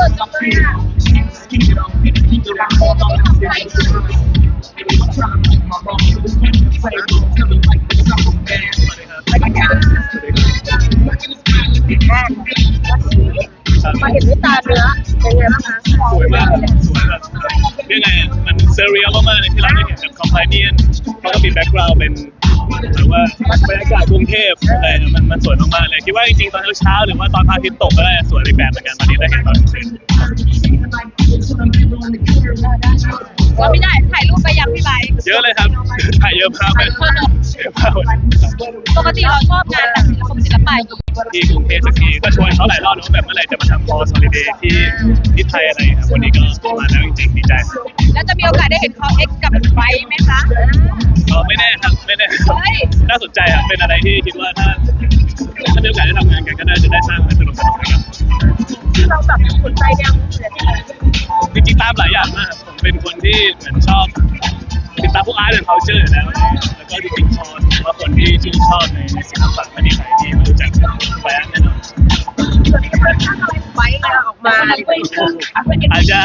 มาเห็นด้วยตาเนื้อเป็นไงบ้างคะสวยมากครับสวยแบบยังไงอะมันเซเรียลมากๆเลยที่เราได้เห็นแบบคอมพาเนียนเขาก็มีแบ็กกราวด์เป็น แต่ว่าบรรยากาศกรุงเทพอะไรนะมันมันสวยมากๆเลยคิดว่าจริงๆตอนเช้าๆหรือว่าตอนพระอาทิตย์ตกก็ได้สวยในแบบเหมือนกันตอนนี้ได้เห็นตอนกลางคืนว่าไม่ได้ถ่ายรูปไปยังพี่ไบค์เยอะเลยครับถ่ายเยอะมากเลยเยอะมากเลยปกติเราชอบงานแบบศิลปศิลปะอยู่ที่กรุงเทพสักทีก็ชวนเขาหลายรอบแล้วว่าแบบเมื่อไหร่จะมาทำคอร์สฮอลิเดย์ที่ที่ไทยอะไรครับวันนี้ก็มาแล้วจริงๆดีใจแล้วจะมีโอกาสได้เห็นเขาเอ็กซ์กับไบค์ไหมคะเออไม่แน่ครับไม่แน่เฮ้ยน่าสนใจครับเป็นอะไรที่คิดว่าถ้าถ้ามีโอกาสได้ทำงานกันก็น่าจะได้สร้างอะไรสนุกสนุกๆนะครับเราแบบสนใจแนวศิลปะจริงๆตามหลายอย่างมากครับผมเป็นคนที่เหมือนชอบ ตามพวกอาร์ตและ culture อยู่แล้วแล้วก็จริงๆพอผมว่าคนที่ชื่นชอบในในศิลปะไม่มีใครที่ม่รู้จักแบรนแน่นอนไบค์เนี่ยออกมาอาจจะ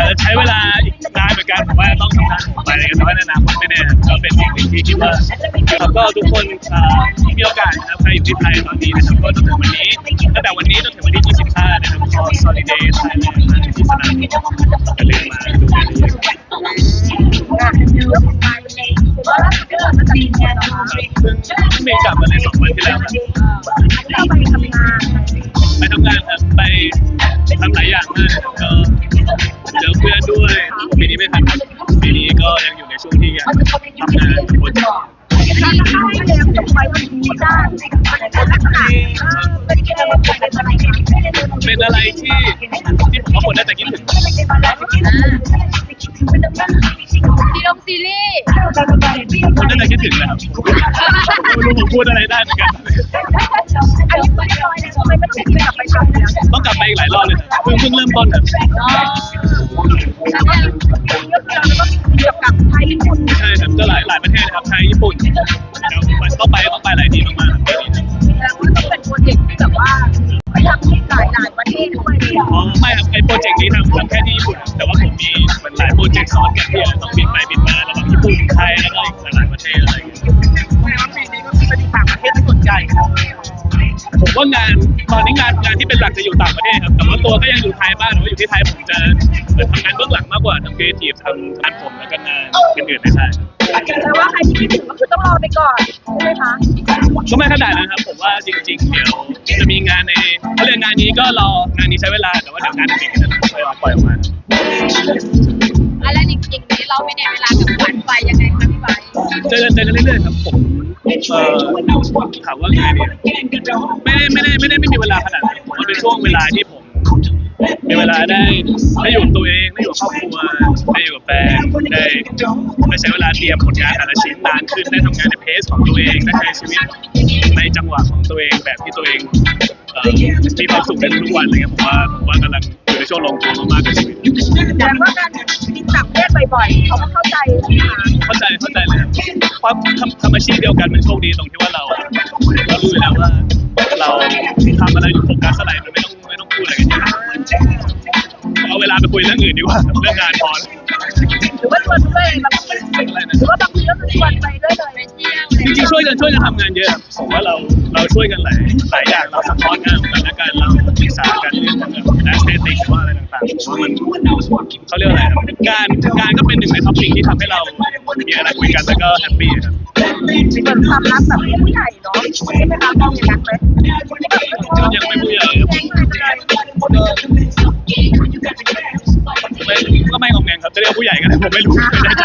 อาจจะใช้เวลาอีกนานเหมือนกันผมว่าต้องทำงานไปกันแต่ว่าในอนาคตไม่แน่ก็เป็นสิ่งที่คิดว่าครับก็ทุกคนอ่มีโอกาสนะครับใครอยู่ที่ไทยตอนนี้นะครับก็จนถึงวันนี้ตั้งแต่วันนี้จนถึงวันที่ 25 นะครับคอร์ส Holiday Thailand ที่สนามอย่าลืมมาดูกันเย สุดที่เราจะมีงานออกมาเพิ่งเพิ่งมีกลับมาเลยสองวันที่แล้วครับเราไปทำงานไปทำงานครับไปทำหลายอย่างมากครับก็เจอเพื่อนด้วยปีนี้ไม่ทันครับปีนี้ก็ยังอยู่ในช่วงที่ยังทำงานโปรเจกต์ถ้าถ้าให้ เรียนจบไปวันนี้ได้มันเป็นลักษณะเป็นกิจกรรมเป็นอะไรที่เป็นอะไรที่ที่ผมว่าคนน่าจะคิดถึงซีรงซีรีส์คนน่าจะคิดถึงนะครับไม่รู้ผมพูดอะไรได้เหมือนกันอันนี้ไม่น้อยนะทำไมมันถึงกลับไปทำเนี่ยต้องกลับไปอีกหลายรอบเลยครับเพิ่งเพิ่งเริ่มต้นครับ ยายามที่หลายหลายประเทศเข้าไปเลยอ๋อไม่ครับไอโปรเจกต์นี้ทำทำแค่ที่ญี่ปุ่น แต่ว่าผมมีมันหลายโปรเจกต์ซ้อนกันที่ต้องบินไปบินมาระหว่างญี่ปุ่นไทยแล้วก็อีกหลายประเทศอะไรอย่างเงี้ยปีนี้ก็เป็นต่างประเทศที่สนใจผมว่างานตอนนี้งานงานที่เป็นหลักจะอยู่ต่างประเทศครับแต่ว่าตัวก็ยังอยู่ไทยบ้างแต่ว่าอยู่ที่ไทยผมจะเหมือนทำงานเบื้องหลังมากกว่าทำครีเอทีฟทำงานผมแล้วก็งานอื่นๆในไทย แต่ว่าใครที่คิดถึงก็คือต้องรอไปก่อนใช่ไหมคะก็ไม่ขนาดนั้นครับ ผมว่าจริงๆ เดี๋ยวจะมีงานในเขาเรียกงานนี้ก็รองานนี้ใช้เวลาแต่ว่าเดี๋ยวงานจริงๆจะค่อยปล่อยออกมาอะไรจริงๆนี้เราไม่ได้เวลากับขวัญไปยังไงคะพี่ใบเจอกันเจอกันเรื่อยๆครับผมเอ่อถามว่าไงดีไม่ได้ไม่ได้ไม่ได้ไม่มีเวลาขนาดนั้นผมว่าเป็นช่วงเวลาที่ผมมีเวลาได้ได้อยู่กับตัวเองได้อยู่กับครอบครัวได้อยู่กับแฟนได้ได้ใช้ เตรียมผลงานแต่ละชิ้นนานขึ้นได้ทำงานในเพสของตัวเองได้ใช้ชีวิตในจังหวะของตัวเองแบบที่ตัวเองเอ่อมีความสุขในทุกๆวันอะไรเงี้ยผมว่าผมว่ากำลังอยู่ในช่วงลงตัวมากๆกับชีวิตแต่ว่าการที่ต่างประเทศบ่อยๆเขาก็เข้าใจนะคะเข้าใจเข้าใจเลยครับความทำทำอาชีพเดียวกันมันโชคดีตรงที่ว่าเราเรารู้อยู่แล้วว่าเราทำอะไรอยู่โฟกัสอะไรมันไม่ต้องไม่ต้องพูดอะไรกันเยอะเอาเวลาไปคุยเรื่องอื่นดีกว่าเรื่องงานพอ หรือว่าชวนด้วยแบบ หรือว่าบางทีก็คือชวนไปด้วยเลยไปเที่ยวจริงๆช่วยกันช่วยกันทำงานเยอะครับผมว่าเราเราช่วยกันหลายหลายอย่างเราสะท้อนงานของกันและกันเราปรึกษากันเรื่องของแบบแอสเตติกหรือว่าอะไรต่างๆผมว่ามันเขาเรียกอะไรครับการการก็เป็นหนึ่งในท็อปิกที่ทำให้เรามีอะไรคุยกันแล้วก็แฮปปี้ครับเป็นความรักแบบผู้ใหญ่เนาะใช่ไหมคะมองอย่างนั้นไหมก็ยังไม่ผู้ใหญ่ครับ ไม่ก็ไม่งองแงงครับจะเรียกว่าผู้ใหญ่กันผมไม่รู้ไม่แน่ใจ